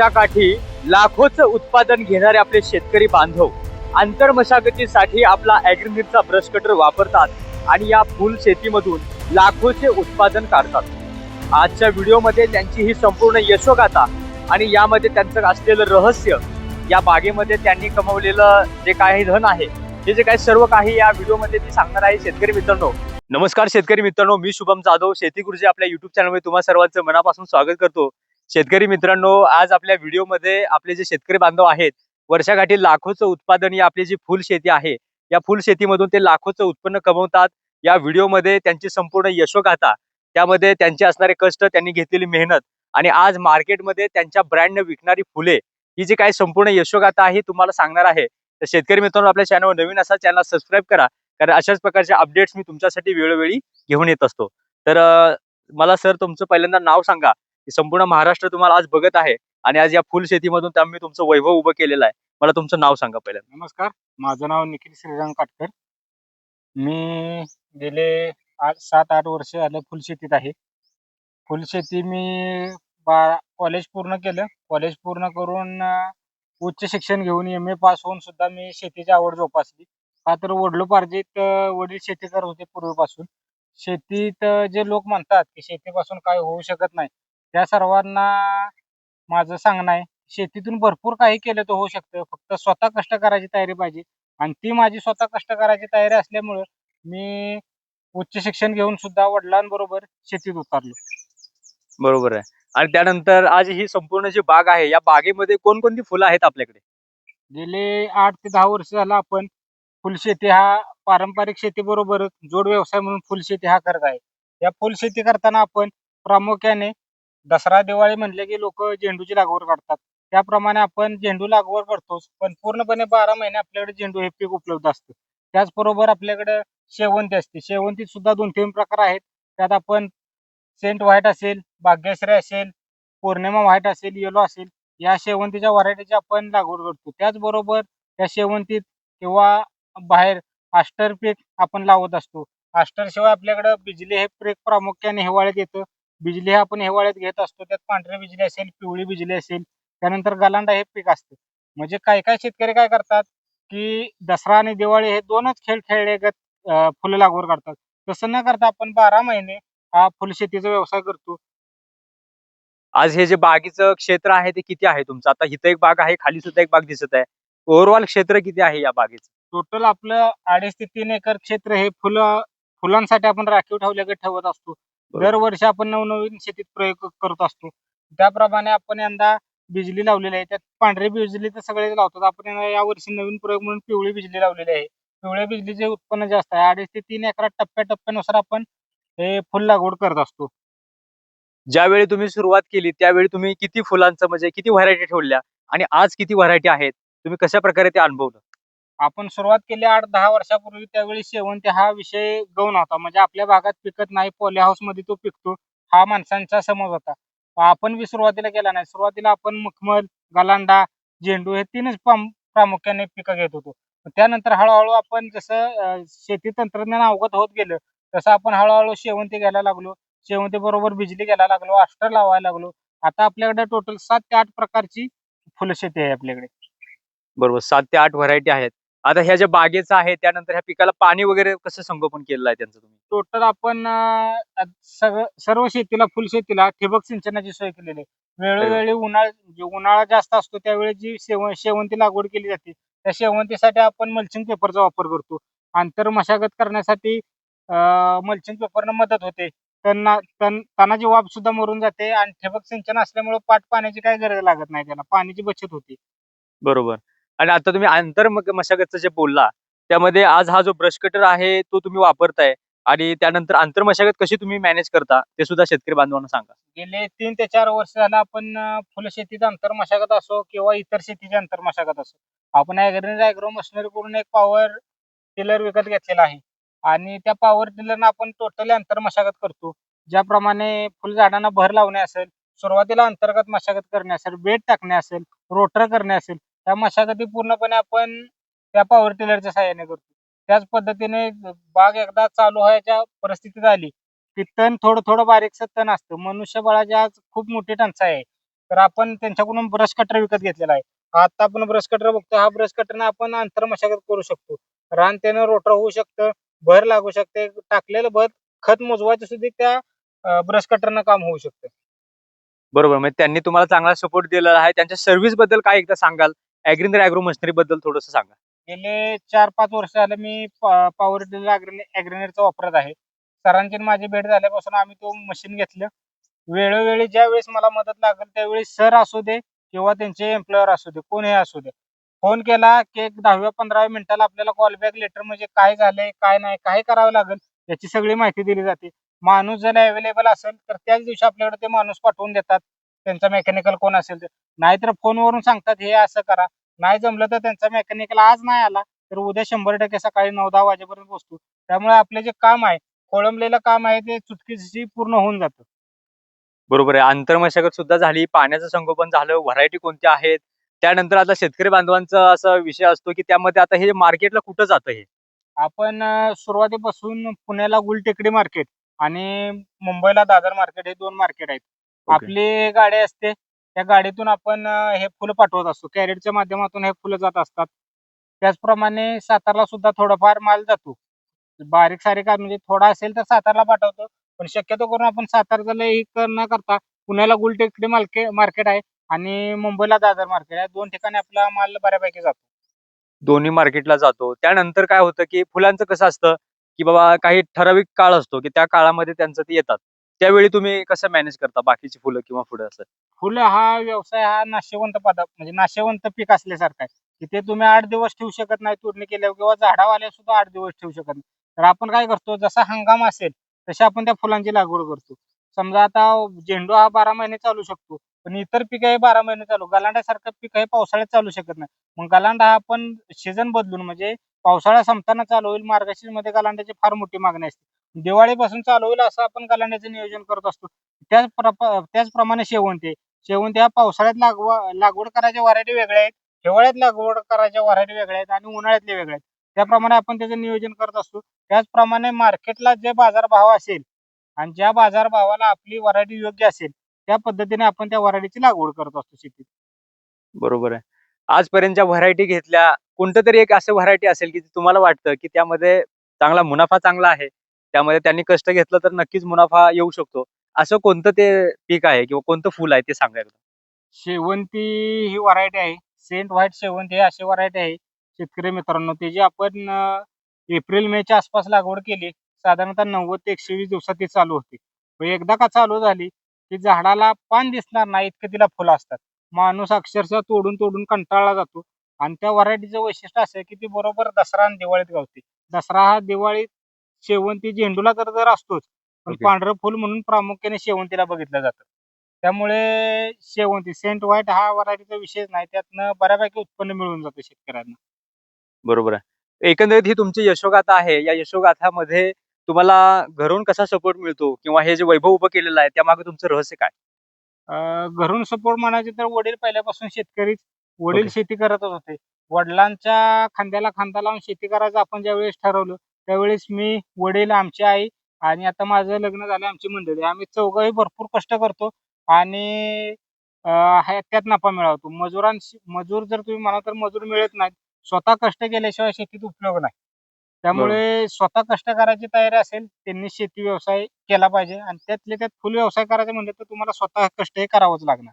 वर्षाकाठी लाखोचं उत्पादन घेणारे आपले शेतकरी बांधव आंतर मशागतीसाठी आपला ॲग्रिमिरचा ब्रश कटर वापरतात आणि या फुल शेतीमधून लाखोचे उत्पादन काढतात. आजच्या व्हिडिओमध्ये त्यांची ही संपूर्ण यशोगाथा आणि यामध्ये त्यांचं असलेलं रहस्य या बागेमध्ये त्यांनी कमवलेलं जे काही धन आहे हे जे काही सर्व काही या व्हिडिओमध्ये मी सांगणार आहे शेतकरी मित्रांनो. नमस्कार शेतकरी मित्रांनो मी शुभम जाधव शेती गुरुजी आपल्या युट्यूब चॅनलमध्ये तुम्हाला सर्वांचं मनापासून स्वागत करतो. शेतकरी मित्रांनो आज आपल्या व्हिडिओमध्ये आपले जे शेतकरी बांधव आहेत वर्षाकाठी लाखोचं उत्पादन ही आपली जी फुल शेती आहे या फुल शेतीमधून ते लाखोचं उत्पन्न कमवतात. या व्हिडिओमध्ये त्यांची संपूर्ण यशोगाथा त्यामध्ये त्यांचे असणारे कष्ट त्यांनी घेतलेली मेहनत आणि आज मार्केटमध्ये त्यांच्या ब्रँडने विकणारी फुले ही जी काही संपूर्ण यशोगाथा आहे ही तुम्हाला सांगणार आहे. तर शेतकरी मित्रांनो आपल्या चॅनलवर नवीन असा चॅनल सबस्क्राईब करा. कारण अशाच प्रकारचे अपडेट्स मी तुमच्यासाठी वेळोवेळी घेऊन येत असतो. तर मला सर तुमचं पहिल्यांदा नाव सांगा. संपूर्ण महाराष्ट्र तुम्हाला आज बघत आहे आणि आज या फुल शेतीमधून त्या तुमचं वैभव उभं केलेलं आहे. मला तुमचं नाव सांगा पहिलं नमस्कार. माझं नाव निखिल श्रीराम काटकर. मी गेले आठ सात आठ वर्ष आलं फुलशेतीत आहे. फुलशेती मी बा कॉलेज पूर्ण केलं. कॉलेज पूर्ण करून उच्च शिक्षण घेऊन एम ए पास होऊन सुद्धा मी शेतीची आवड जोपासली. का तर वडिलोपार्जित वडील शेती करत होते पूर्वीपासून. शेतीत जे लोक म्हणतात की शेतीपासून काय होऊ शकत नाही त्या सर्वांना माझं सांगणं आहे शेतीतून भरपूर काही केलं तर होऊ शकतं. फक्त स्वतः कष्ट करायची तयारी पाहिजे. आणि ती माझी स्वतः कष्ट करायची तयारी असल्यामुळं मी उच्च शिक्षण घेऊन सुद्धा वडिलांबरोबर शेतीत उतरलो. बरोबर आहे. आणि त्यानंतर आज ही संपूर्ण जी बाग आहे या बागेमध्ये कोणकोणती फुलं आहेत आपल्याकडे? गेले आठ ते दहा वर्ष झालं आपण फुलशेती हा पारंपरिक शेतीबरोबरच जोड व्यवसाय म्हणून फुलशेती हा करत आहे. या फुलशेती करताना आपण प्रामुख्याने दसरा दिवाळी म्हणले की लोक झेंडूची लागवड करतात. त्याप्रमाणे आपण झेंडू लागवड करतोच पण पूर्णपणे बारा महिने आपल्याकडे झेंडू हे पीक उपलब्ध असतं. त्याचबरोबर आपल्याकडे शेवंती असते. शेवंतीत सुद्धा दोन तीन प्रकार आहेत. त्यात आपण सेंट व्हाईट असेल भाग्यश्री असेल पौर्णिमा व्हाईट असेल येलो असेल या शेवंतीच्या व्हरायटीची आपण लागवड करतो. त्याचबरोबर त्या शेवंतीत किंवा बाहेर आस्टर पीक आपण लावत असतो. आष्टरशिवाय आपल्याकडं बिजली हे पीक प्रामुख्याने हिवाळ्यात येतं. बिजली हे आपण हिवाळ्यात घेत असतो त्यात पांढरी बिजली असेल पिवळी बिजली असेल त्यानंतर गलांडा हे पीक असतं. म्हणजे काही काही शेतकरी काय करतात की दसरा आणि दिवाळी हे दोनच खेळ खेळलेगत अं, फुलं लागवड करतात. तसं न करता आपण बारा महिने हा फुलशेतीचा व्यवसाय करतो. आज हे जे बागेचं क्षेत्र आहे ते किती आहे तुमचं? आता इथं एक बाग आहे खाली सुद्धा एक बाग दिसत आहे. ओव्हरऑल क्षेत्र किती आहे या बागेचं? टोटल आपलं अडीच ते तीन एकर क्षेत्र हे फुलं फुलांसाठी आपण राखीव ठेवल्याकडे ठेवत असतो. दरवर्षी आपण नवनवीन शेतीत प्रयोग करत असतो. त्याप्रमाणे आपण यंदा बिजली लावलेली आहे. त्यात पांढरी बिजली तर सगळेच लावतात. आपण यंदा यावर्षी नवीन प्रयोग म्हणून पिवळी बिजली लावलेली आहे. पिवळ्या बिजलीचे उत्पन्न जास्त आहे. अडीच ते तीन एकरात टप्प्याटप्प्यानुसार आपण हे फुल लागवड करत असतो. ज्यावेळी तुम्ही सुरुवात केली त्यावेळी तुम्ही किती फुलांचं म्हणजे किती व्हरायटी ठेवल्या आणि आज किती व्हरायटी आहेत? तुम्ही कशा प्रकारे ते अनुभवलं? आपण सुरुवात केली आठ दहा वर्षापूर्वी त्यावेळी शेवंती हा विषय गौण होता. म्हणजे आपल्या भागात पिकत नाही पॉली हाऊसमध्ये तो पिकतो हा माणसांचा समज होता. आपण बी सुरुवातीला केला नाही. सुरुवातीला आपण मखमल गलांडा झेंडू हे तीनच प्रामुख्याने पिकं घेत होतो. त्यानंतर हळूहळू आपण जसं शेती तंत्रज्ञान अवगत होत गेलं तसं आपण हळूहळू शेवंती घ्यायला लागलो. शेवंती बरोबर बिजली घ्यायला लागलो आस्टर लावायला लागलो. आता आपल्याकडे टोटल सात ते आठ प्रकारची फुलशेती आहे आपल्याकडे. बरोबर सात ते आठ व्हरायटी आहेत. आता ह्या ज्या बागेचं आहे त्यानंतर ह्या पिकाला पाणी वगैरे कसं संगोपन केलेलं आहे त्यांचं तुम्ही? टोटल आपण अं, सर्व शेतीला फुलशेतीला ठिबक सिंचनाची सोय केलेली आहे. वेळोवेळी उन्हाळा जे उन्हाळा जास्त असतो त्यावेळी जी शेव शेवंती लागवड केली जाते त्या शेवंतीसाठी आपण मल्चिंग पेपरचा वापर करतो. आंतर मशागत करण्यासाठी मल्चिंग पेपरनं मदत होते. त्यांना तण तणाची वाफ सुद्धा मरून जाते आणि ठिबक सिंचन असल्यामुळे पाट पाण्याची काही गरज लागत नाही त्याला पाण्याची बचत होते. बरोबर. आणि आता तुम्ही आंतर मशागतचं जे बोलला त्यामध्ये आज हा जो ब्रश कटर आहे तो तुम्ही वापरताय आणि त्यानंतर आंतर मशागत कशी तुम्ही मॅनेज करता ते सुद्धा शेतकरी बांधवांना सांगा. गेले तीन ते चार वर्ष झालं आपण अं, आंतर अंतर मशागत असो किंवा इतर शेतीची अंतर मशागत असो. आपण ऍग्रो मशिनरी करून एक पॉवर टिलर विकत घेतलेला आहे आणि त्या पॉवर टिलरनं आपण टोटली अंतर मशागत करतो. ज्याप्रमाणे फुलझाडांना भर लावणे असेल सुरुवातीला अंतर्गत मशागत करणे असेल बेड टाकणे असेल रोटर करणे असेल त्या मशागती पूर्णपणे आपण त्या पॉवर टिलरच्या सहाय्याने करतो. त्याच पद्धतीने बाग एकदा चालू व्हायच्या परिस्थितीत आली की तण थोडं थोडं बारीकसं तण असतं. मनुष्यबळाची आज खूप मोठी टंचाई आहे. तर आपण त्यांच्याकडून ब्रश कटर विकत घेतलेला आहे. आता आपण ब्रश कटर बघतो. हा ब्रश कटरने आपण अंतर मशागत करू शकतो. रान त्यानं रोटर होऊ शकतं भर लागू शकते टाकलेलं भर खत मोजवायचं सुद्धा त्या ब्रश कटरनं काम होऊ शकतं. बरोबर. म्हणजे त्यांनी तुम्हाला चांगला सपोर्ट दिलेला आहे. त्यांच्या सर्व्हिसबद्दल काय एकदा सांगाल? अॅग्रिंदर अॅग्रो मशिनरी बद्दल थोडंसं सांगा. गेले चार पाच वर्ष झालं मी पॉवर टिलर अॅग्रेनेटचा वापरत आहे. सरांची माझी भेट झाल्यापासून आम्ही तो मशीन घेतलं. वेळोवेळी ज्या वेळेस मला मदत लागेल त्यावेळी सर असू दे किंवा त्यांचे एम्प्लॉयर असू दे कोणीही असू दे फोन केला की एक दहाव्या पंधराव्या मिनिटाला आपल्याला कॉल बॅक लेटर म्हणजे काय झालंय काय नाही काय करावं लागेल याची सगळी माहिती दिली जाते. माणूस जर अवेलेबल असेल तर त्याच दिवशी आपल्याकडे ते माणूस पाठवून देतात. त्यांचा मेकॅनिकल कोण असेल ते. नाहीतर फोनवरून सांगतात हे असं करा. नाही जमलं तर त्यांचा मेकॅनिकल आज नाही आला तर उद्या शंभर टक्के सकाळी नऊ दहा वाजेपर्यंत पोहोचतो त्यामुळे आपले जे काम आहे खोळंबलेलं काम आहे ते चुटकीशी पूर्ण होऊन जातं. बरोबर आहे. आंतरमशागत सुद्धा झाली. पाण्याचं संगोपन झालं. व्हरायटी कोणत्या आहेत? त्यानंतर आता शेतकरी बांधवांचा असा विषय असतो की त्यामध्ये आता हे मार्केटला कुठं जातं हे? आपण सुरुवातीपासून पुण्याला गुलटेकडी मार्केट आणि मुंबईला दादर मार्केट हे दोन मार्केट आहेत. आपली गाडी असते त्या गाडीतून आपण अं, हे फुलं पाठवत असतो. कॅरेटच्या माध्यमातून हे फुलं जात असतात. त्याचप्रमाणे सातारला सुद्धा थोडाफार माल जातो. बारीक सारीक म्हणजे थोडा असेल तर सातारला पाठवतो. पण शक्यतो करून आपण सातारचा लय हे न करता पुण्याला गुलटेकडी मार्केट मार्केट आहे आणि मुंबईला दादर मार्केट आहे. दोन ठिकाणी आपला माल बऱ्यापैकी जातो. दोन्ही मार्केटला जातो. त्यानंतर काय होतं की फुलांचं कसं असतं की बाबा काही ठराविक काळ असतो की त्या काळामध्ये त्यांचं ते येतात. त्यावेळी तुम्ही कसं मॅनेज करता? बाकीची फुलं किंवा फुलं असं? फुलं हा व्यवसाय हा नाशवंत पदार्थ म्हणजे नाशवंत पीक असल्यासारखा आहे. की ते तुम्ही आठ दिवस ठेवू शकत नाही तोडणी केल्यावर किंवा झाडावाले सुद्धा आठ दिवस ठेवू शकत नाही. तर आपण काय करतो? जसा हंगाम असेल तशी आपण त्या फुलांची लागवड करतो. समजा आता झेंडू हा बारा महिने चालू शकतो पण इतर पीक हे बारा महिने चालू गलांड्यासारखं पीक हे पावसाळ्यात चालू शकत नाही. मग गलांडा हा आपण सीझन बदलून म्हणजे पावसाळा संपताना चालू होईल मार्गशीर्षमध्ये गलांड्याची फार मोठी मागणी असते. दिवाळीपासून चालू होईल असं आपण कलांड्याचं नियोजन करत असतो. त्याच त्याचप्रमाणे शेवंती. शेवंती ह्या पावसाळ्यात लागव लागवड करायच्या व्हरायटी वेगळ्या आहेत. हिवाळ्यात लागवड करायच्या व्हरायटी वेगळ्या आहेत आणि उन्हाळ्यातले वेगळ्या आहेत. त्याप्रमाणे आपण त्याचं नियोजन करत असतो. त्याचप्रमाणे मार्केटला जे बाजारभाव असेल आणि ज्या बाजारभावाला आपली व्हरायटी योग्य असेल त्या पद्धतीने आपण त्या व्हरायटीची लागवड करत असतो शेतीत. बरोबर आहे. आजपर्यंतच्या व्हरायटी घेतल्या कोणतं तरी एक असं व्हरायटी असेल की तुम्हाला वाटतं की त्यामध्ये चांगला मुनाफा चांगला आहे त्यामध्ये त्यांनी कष्ट घेतलं तर नक्कीच मुनाफा येऊ शकतो. असं कोणतं ते पीक आहे किंवा कोणतं फुल आहे ते सांगा एकदा. शेवंती ही व्हरायटी आहे. सेंट व्हाईट शेवंती हे अशी व्हरायटी आहे. शेतकरी मित्रांनो त्याची आपण अं, एप्रिल मेच्या आसपास लागवड केली साधारणतः नव्वद ते एकशे वीस दिवसात ती चालू होती. व एकदा का चालू झाली की झाडाला पान दिसणार नाही इतकं तिला फुलं असतात. माणूस अक्षरशः तोडून तोडून कंटाळला जातो. आणि त्या व्हरायटीचं वैशिष्ट्य असं आहे की ती बरोबर दसरा आणि दिवाळीत गावते. दसरा हा दिवाळीत शेवंती झेंडूला तर जर असतोच पण Okay. पांढरं फुल म्हणून प्रामुख्याने शेवंतीला बघितलं जातं. त्यामुळे शेवंती सेंट व्हाईट हा व्हरायटीचा विषयच नाही त्यातनं बऱ्यापैकी उत्पन्न मिळून जातं शेतकऱ्यांना. बरोबर आहे. एकंदरीत ही तुमची यशोगाथा आहे. या यशोगाथामध्ये तुम्हाला घरून कसा सपोर्ट मिळतो किंवा हे जे वैभव उभं केलेलं आहे त्यामागे तुमचं रहस्य काय? अं, घरून सपोर्ट म्हणायचे तर वडील पहिल्यापासून शेतकरीच. वडील Okay. शेती करतच होते. वडिलांच्या खांद्याला खांदा लावून शेती करायचं आपण ज्यावेळेस ठरवलं त्यावेळेस मी वडील आमची आई आणि आता माझं लग्न झालं आमची मंडळी. आम्ही चौघही भरपूर कष्ट करतो आणि अं, ह्या- त्यात नफा मिळवतो. मजुरांशी मजूर जर तुम्ही म्हणा तर मजूर मिळत नाहीत. स्वतः कष्ट केल्याशिवाय शेतीत उपयोग नाही. त्यामुळे स्वतः कष्ट करायची तयारी असेल त्यांनी शेती व्यवसाय केला पाहिजे आणि त्यातले त्यात फुल व्यवसाय करायचा म्हणजे तर तुम्हाला स्वतः कष्ट हे करावंच लागणार.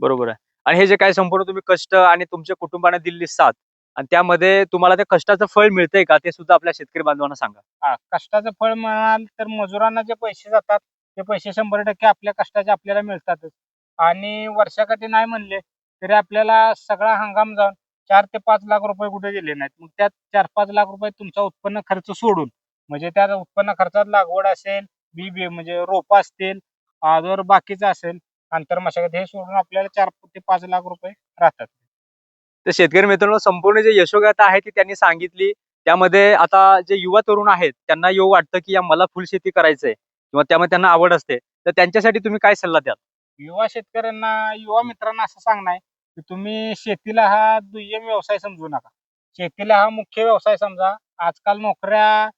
बरोबर आहे. आणि हे जे काय संपूर्ण तुम्ही कष्ट आणि तुमच्या कुटुंबाने दिलेली साथ आणि त्यामध्ये तुम्हाला त्या कष्टाचं फळ मिळतंय का? ते सुद्धा आपल्या शेतकरी बांधवांना सांगा. हा कष्टाचं फळ म्हणाल तर मजुरांना जे पैसे जातात ते पैसे शंभर टक्के आपल्या कष्टाचे आपल्याला मिळतातच. आणि वर्षाकाठी नाही म्हणले तरी आपल्याला सगळा हंगाम जाऊन चार ते पाच लाख रुपये कुठे दिले नाहीत. मग त्यात चार पाच लाख रुपये तुमचा उत्पन्न खर्च सोडून म्हणजे त्या उत्पन्न खर्चात लागवड असेल बी बी म्हणजे रोप असतील आजवर बाकीचं असेल आंतरमशागत हे सोडून आपल्याला चार ते पाच लाख रुपये राहतात. तर शेतकरी मित्रांनो संपूर्ण जे यशोगाथा आहे ती त्यांनी सांगितली. त्यामध्ये आता जे युवा तरुण आहेत त्यांना येऊ वाटतं की या मला फुलशेती करायचंय किंवा त्यामध्ये त्यांना आवड असते. तर त्यांच्यासाठी तुम्ही काय सल्ला द्याल? युवा शेतकऱ्यांना युवा मित्रांना असं सांगणं आहे की तुम्ही शेतीला हा दुय्यम व्यवसाय समजू नका. शेतीला हा मुख्य व्यवसाय समजा. आजकाल नोकऱ्या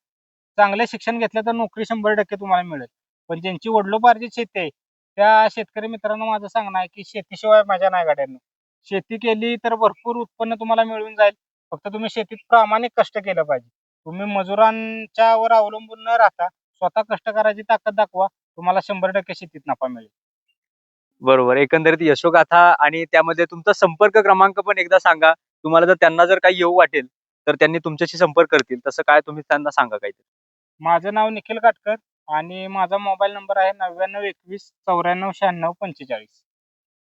चांगले शिक्षण घेतलं तर नोकरी शंभर टक्के तुम्हाला मिळेल. पण ज्यांची वडिलोपार्जित शेती आहे त्या शेतकरी मित्रांनो माझं सांगणं आहे की शेतीशिवाय माझ्या नाही गाड्यांना. शेती केली तर भरपूर उत्पन्न तुम्हाला मिळून जाईल. फक्त तुम्ही शेतीत प्रामाणिक कष्ट केलं पाहिजे. तुम्ही मजुरांच्या वर अवलंबून न राहता स्वतः कष्ट करायची ताकद दाखवा. तुम्हाला शंभर टक्के शेतीत नफा मिळेल. बरोबर. एकंदरीत यशोगाथा आणि त्यामध्ये तुमचा संपर्क क्रमांक पण एकदा सांगा. तुम्हाला जर त्यांना जर काही येऊ वाटेल तर त्यांनी तुमच्याशी संपर्क करतील. तसं काय तुम्ही त्यांना सांगा काहीतरी. माझं नाव निखिल काटकर आणि माझा मोबाईल नंबर आहे नव्याण्णव एकवीस चौऱ्याण्णव शहाण्णव पंचेचाळीस.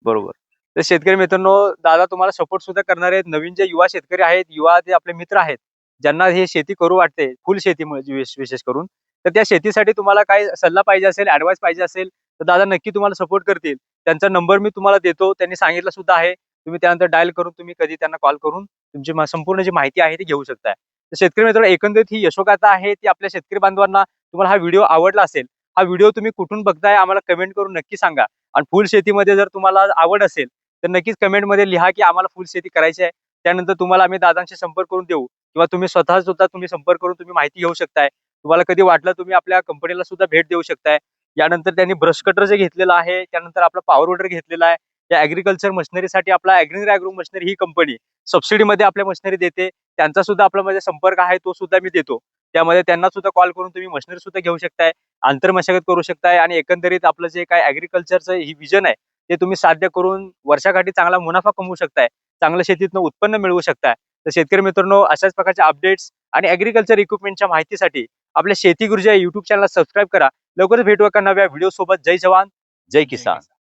बरोबर. तर शेतकरी मित्रांनो दादा तुम्हाला सपोर्ट सुद्धा करणार आहेत. नवीन जे युवा शेतकरी आहेत युवा जे आपले मित्र आहेत ज्यांना हे शेती करू वाटते फुल शेतीमुळे विशेष करून तर त्या शेतीसाठी तुम्हाला काय सल्ला पाहिजे असेल ऍडवाइस पाहिजे असेल तर दादा नक्की तुम्हाला सपोर्ट करतील. त्यांचा नंबर मी तुम्हाला देतो त्यांनी सांगितलं सुद्धा आहे. तुम्ही त्यानंतर डायल करून तुम्ही कधी त्यांना कॉल करून तुमची संपूर्ण जी माहिती आहे ती घेऊ शकताय. तर शेतकरी मित्रांनो एकंदरीत ही यशोगाथा आहे ती आपल्या शेतकरी बांधवांना तुम्हाला हा व्हिडिओ आवडला असेल हा व्हिडिओ तुम्ही कुठून बघताय आम्हाला कमेंट करून नक्की सांगा. आणि फुल शेतीमध्ये जर तुम्हाला आवड असेल तर नक्कीच कमेंटमध्ये लिहा की आम्हाला फुल शेती करायची आहे. त्यानंतर तुम्हाला आम्ही दादांशी संपर्क करून देऊ किंवा तुम्ही स्वतः सुद्धा तुम्ही संपर्क करून तुम्ही माहिती घेऊ शकताय. तुम्हाला कधी वाटलं तुम्ही आपल्या कंपनीला सुद्धा भेट देऊ शकताय. यानंतर त्यांनी ब्रश कटर जे घेतलेलं आहे त्यानंतर आपला पॉवर वॉटर घेतलेला आहे. या ऍग्रिकल्चर मशिनरीसाठी आपला ऍग्री अॅग्रो मशिनरी ही कंपनी सबसिडीमध्ये आपल्या मशिनरी देते. त्यांचा सुद्धा आपला म्हणजे संपर्क आहे तो सुद्धा मी देतो. त्यामध्ये त्यांना सुद्धा कॉल करून तुम्ही मशिनरी सुद्धा घेऊ शकताय आंतरमशागत करू शकताय आणि एकंदरीत आपलं जे काय ऍग्रिकल्चरचं ही विजन आहे ते तुम्ही साध्य करून वर्षाकाठी चांगला मुनाफा कमवू शकताय. चांगलं शेतीतनं उत्पन्न मिळवू शकताय. तर शेतकरी मित्रांनो अशाच प्रकारच्या अपडेट्स आणि ऍग्रिकल्चर इक्विपमेंटच्या माहितीसाठी आपल्या शेती गुरुजी या युट्यूब चॅनलला सबस्क्राईब करा. लवकरच भेटू एका नव्या व्हिडिओ सोबत. जय जवान जय किसान.